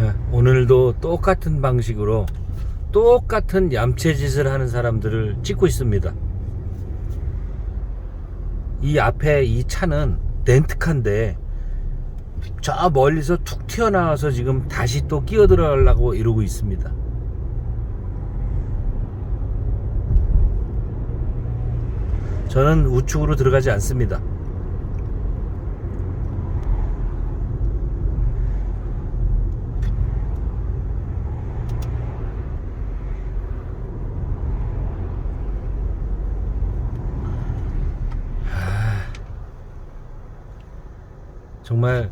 예, 오늘도 똑같은 방식으로 똑같은 얌체짓을 하는 사람들을 찍고 있습니다. 이 앞에 이 차는 렌트카인데 저 멀리서 툭 튀어나와서 지금 다시 또 끼어 들어가려고 이러고 있습니다. 저는 우측으로 들어가지 않습니다. 정말